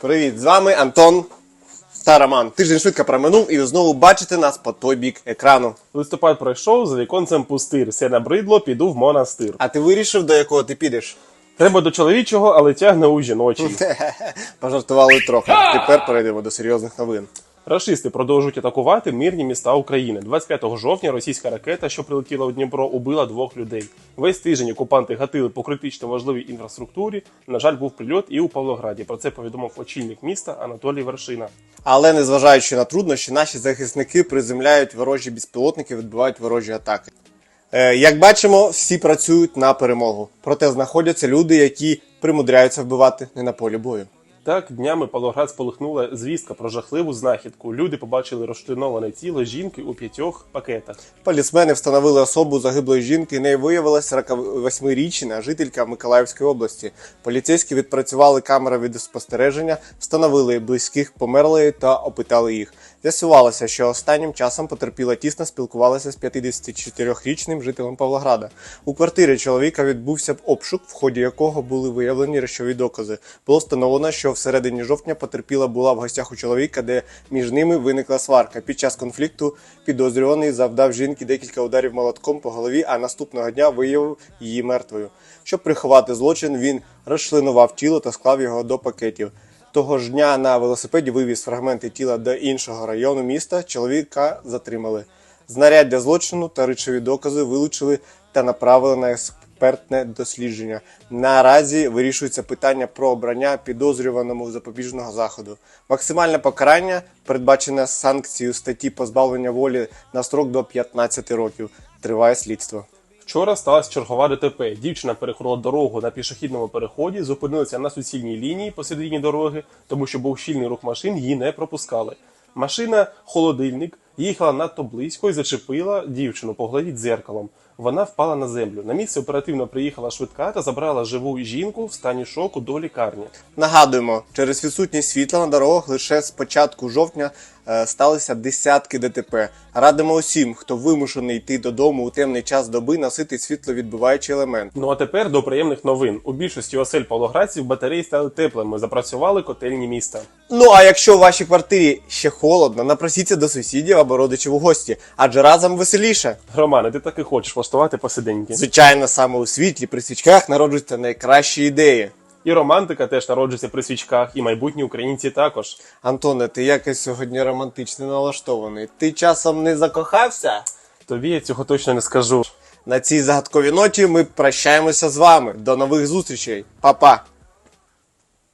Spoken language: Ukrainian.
Привіт, з вами Антон та Роман. Тиждень швидко проминув і ви знову бачите нас по той бік екрану. Листопад пройшов, за віконцем пустир. Все набридло, піду в монастир. А ти вирішив, до якого ти підеш? Треба до чоловічого, але тягне у жіночий. Пожартували трохи. Тепер перейдемо до серйозних новин. Рашисти продовжують атакувати мирні міста України. 25 жовтня російська ракета, що прилетіла у Дніпро, убила двох людей. Весь тиждень окупанти гатили по критично важливій інфраструктурі. На жаль, був прильот і у Павлограді. Про це повідомив очільник міста Анатолій Вершина. Але незважаючи на труднощі, наші захисники приземляють ворожі безпілотники, відбивають ворожі атаки. Е, як бачимо, всі працюють на перемогу. Проте знаходяться люди, які примудряються вбивати не на полі бою. Так, днями Павлоград сполихнула звістка про жахливу знахідку. Люди побачили розчленоване тіло жінки у п'ятьох пакетах. Полісмени встановили особу загиблої жінки. Нею виявилася 48-річна жителька Миколаївської області. Поліцейські відпрацювали камери відеоспостереження, встановили близьких померлої та опитали їх. З'ясувалося, що останнім часом потерпіла тісно спілкувалася з 54-річним жителем Павлограда. У квартирі чоловіка відбувся обшук, в ході якого були виявлені речові докази. Було встановлено, що всередині жовтня потерпіла була в гостях у чоловіка, де між ними виникла сварка. Під час конфлікту підозрюваний завдав жінки декілька ударів молотком по голові, а наступного дня виявив її мертвою. Щоб приховати злочин, він розчленував тіло та склав його до пакетів. Того ж дня на велосипеді вивіз фрагменти тіла до іншого району міста. Чоловіка затримали. Знаряддя злочину та речові докази вилучили та направили на експертне дослідження. Наразі вирішується питання про обрання підозрюваному запобіжного заходу. Максимальне покарання передбачене санкцією статті позбавлення волі на строк до 15 років. Триває слідство. Вчора сталася чергова ДТП. Дівчина переходила дорогу на пішохідному переході, зупинилася на суцільній лінії посередині дороги, тому що був щільний рух машин, її не пропускали. Машина холодильник їхала надто близько і зачепила дівчину по голові дзеркалом. Вона впала на землю. На місце оперативно приїхала швидка та забрала живу жінку в стані шоку до лікарні. Нагадуємо, через відсутність світла на дорогах лише з початку жовтня е, сталися десятки ДТП. Радимо усім, хто вимушений йти додому у темний час доби, носити світловідбиваючий елемент. Ну а тепер до приємних новин. У більшості осель павлоградців батареї стали теплими. Запрацювали котельні міста. Ну а якщо у вашій квартирі ще холодно, напросіться до сусідів або родичів у гості, адже разом веселіше. Романе, ти так і хочеш влаштувати посиденьки. Звичайно, саме у світлі при свічках народжуються найкращі ідеї. І романтика теж народжується при свічках, і майбутні українці також. Антоне, ти якось сьогодні романтично налаштований. Ти часом не закохався? Тобі я цього точно не скажу. На цій загадковій ноті ми прощаємося з вами. До нових зустрічей. Па-па!